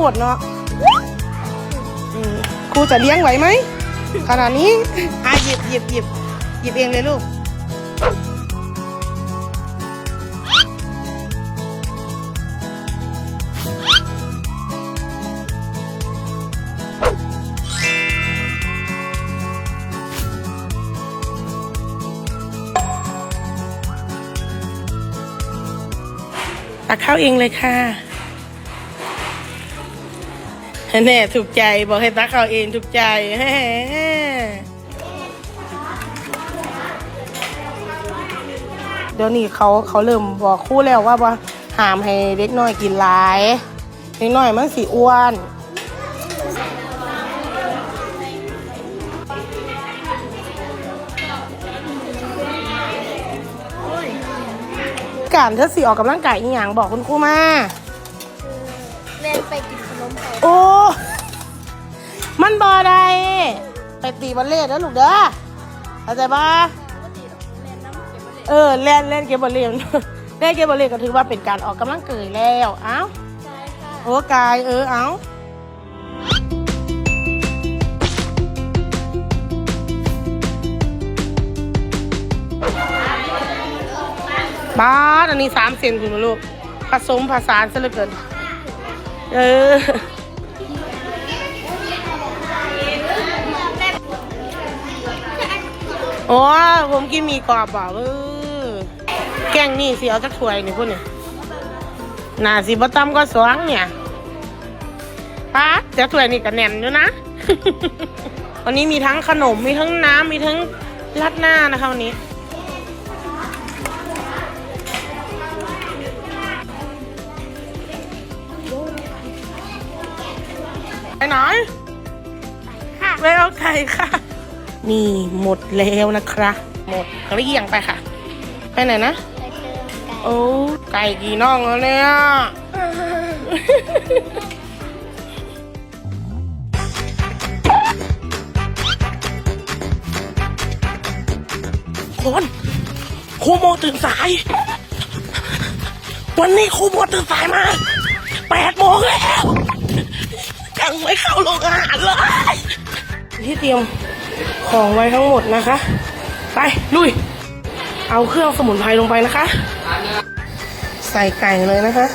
คตรเนาะครูจะเลี้ยงไหวไหมขนาดนี้อะหยิบหยิบหยิบหยิบเองเลยลูกตักข้าวเองเลยค่ะ แน่ถูกใจบอกให้ตักข้าเองถูกใจแฮ่เดี๋ยวนี้เขาเขาเริ่มบอกคู่แล้วว่าว่าห้ามให้เด็กน้อยกินหลายเด็กน้อยมันสีอ้วนการเธอสีออกกำลังกายอีหยังบอกคุณครูมาเล่นไปกิน โอ้ มันบอได้ไปตีบอลเล่แล้วลูกเด้อเข้าใจปะปกติเล่นน้ำเก็บไว้เลยเออเล่นเล่นเกมบอลเล่เล่นเกมบอลเล่ก็ถือว่าเป็นการออกกำลังกายแล้วเอ้าใช่ค่ะโอ้กายเออเอ้าบ้าสอันนี้สามเซนคุณลูกผสมผสานซะเหลือเกิน เออ โอ้ผมกินหมีกรอบบ่เออแกงนี่สิเอาจักถ้วยนี่พุ่นนี่น่าสิบ่ต่ำก็สองเนี่ยป้าดจักถ้วยนี่ก็แน่นอยู่นะ วันนี้มีทั้งขนมมีทั้งน้ำมีทั้งราดหน้านะคะวันนี้ไปไหนค่ะไปเอาไก่ค่ะ นี่หมดแล้วนะครับหมดเรียงไปค่ะ ไปไหนนะไปเติมไก่โอ้ไก่กี่น่องแล้วเนี่ยคนครูโมตื่นสาย วันนี้ครูโมตื่นสายมาแปดโมงแล้วยังไม่เข้าโรงอาหารเลยที่เตรียม ของไว้ทั้งหมดนะคะ ไปลุย เอาเครื่องสมุนไพรลงไปนะคะ ใส่ไก่เลยนะคะ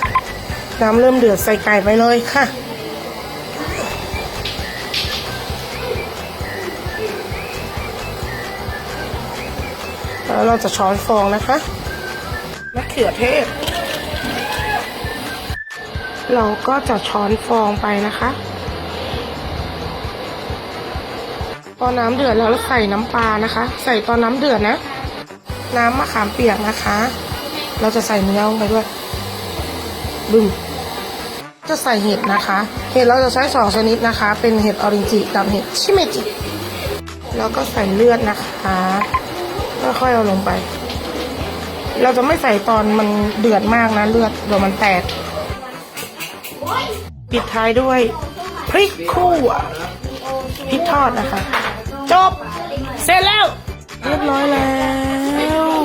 น้ำเริ่มเดือดใส่ไก่ไปเลยค่ะแล้วเราจะช้อนฟองนะคะมะเขือเทศ เราก็จะช้อนฟองไปนะคะ อน้ำเดือดแล้วเราใส่น้ำปลานะคะ ใส่ตอนน้ำเดือดนะ น้ำมะขามเปียกนะคะ เราจะใส่เนื้อลงไปด้วยบึ้มจะใส่เห็ดนะคะ เห็ดเราจะใช้สองชนิดนะคะ เป็นเห็ดออรินจิกับเห็ดชิเมจิ แล้วก็ใส่เลือดนะคะค่อยๆเอาลงไป เราจะไม่ใส่ตอนมันเดือดมากนะเลือดเดี๋ยวมันแตก ปิดท้ายด้วยพริกคั่ว พริกทอดนะคะ จบ เสร็จแล้ว เรียบร้อยแล้ว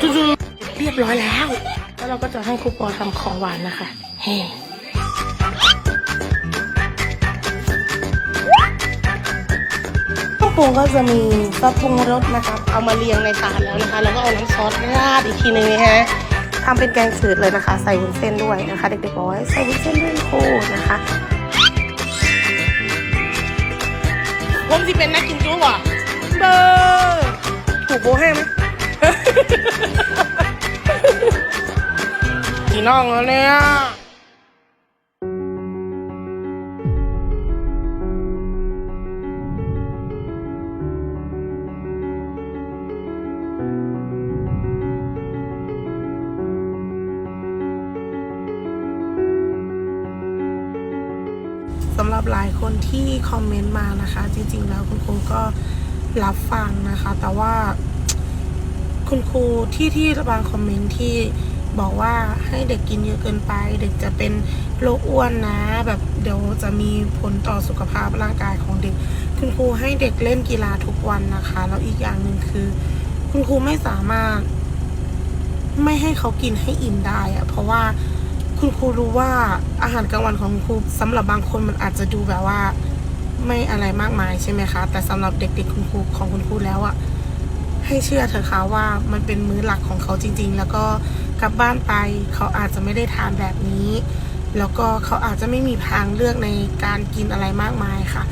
จุดๆเรียบร้อยแล้ว แล้วเราก็จะให้ครูปอทำของหวานนะคะ เฮ้เครื่องปรุงก็จะมีซอสปรุงรสนะคะเอามาเรียงในถาดแล้วนะคะ แล้วก็เอาน้ำซอสราดอีกทีหนึงนะฮะทำเป็นแกงจืดเลยนะคะ ใส่วุ้นเส้นด้วยนะคะ เด็กๆบอกว่าใส่วุ้นเส้นด้วยโคนะคะ ผมสิเป็นนักกินจุ๊บอะเบอร์ถูกโบให้ไหมกี่น้องแล้วเนี่ยับหลายคนที่คอมเมนต์มานะคะ จริง ๆ แล้วคุณครูก็รับฟังนะคะ แต่ว่า คุณครูที่ที่บางคอมเมนต์ที่บอกว่าให้เด็กกินเยอะเกินไป เด็กจะเป็นโรคอ้วนนะ แบบเดี๋ยวจะมีผลต่อสุขภาพร่างกายของเด็ก คุณครูให้เด็กเล่นกีฬาทุกวันนะคะ แล้วอีกอย่างหนึ่งคือ คุณครูไม่สามารถ ไม่ให้เขากินให้อิ่มได้อะเพราะว่า คุณครูรู้ว่าอาหารกลางวันของคุณครูสำหรับบางคนมันอาจจะดูแบบว่าไม่อะไรมากมายใช่ไหมคะ แต่สำหรับเด็ก ๆ คุณครูของคุณครูแล้วอะให้เชื่อเถอะค่ะว่ามันเป็นมื้อหลักของเขาจริง ๆ แล้วก็กลับบ้านไปเขาอาจจะไม่ได้ทานแบบนี้ แล้วก็เขาอาจจะไม่มีทางเลือกในการกินอะไรมากมายค่ะ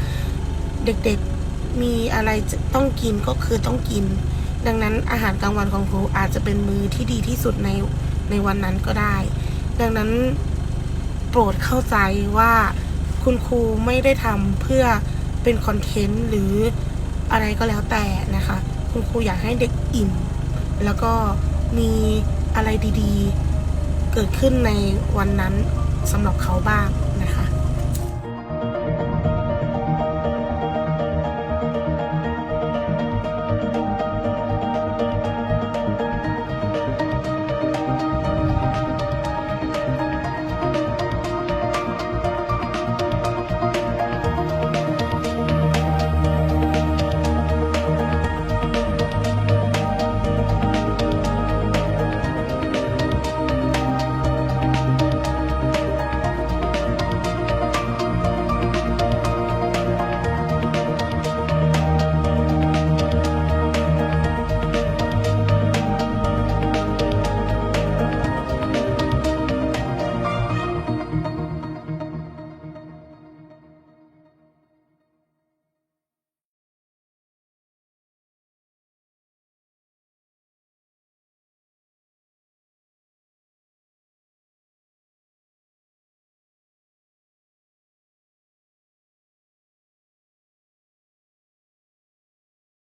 เด็กๆมีอะไรต้องกินก็คือต้องกิน ดังนั้นอาหารกลางวันของครูอาจจะเป็นมื้อที่ดีที่สุดในในวันนั้นก็ได้ ดังนั้นโปรดเข้าใจว่าคุณครูไม่ได้ทำเพื่อเป็นคอนเทนต์หรืออะไรก็แล้วแต่นะคะ คุณครูอยากให้เด็กอิ่ม แล้วก็มีอะไรดีๆ เกิดขึ้นในวันนั้นสำหรับเขาบ้างนะคะ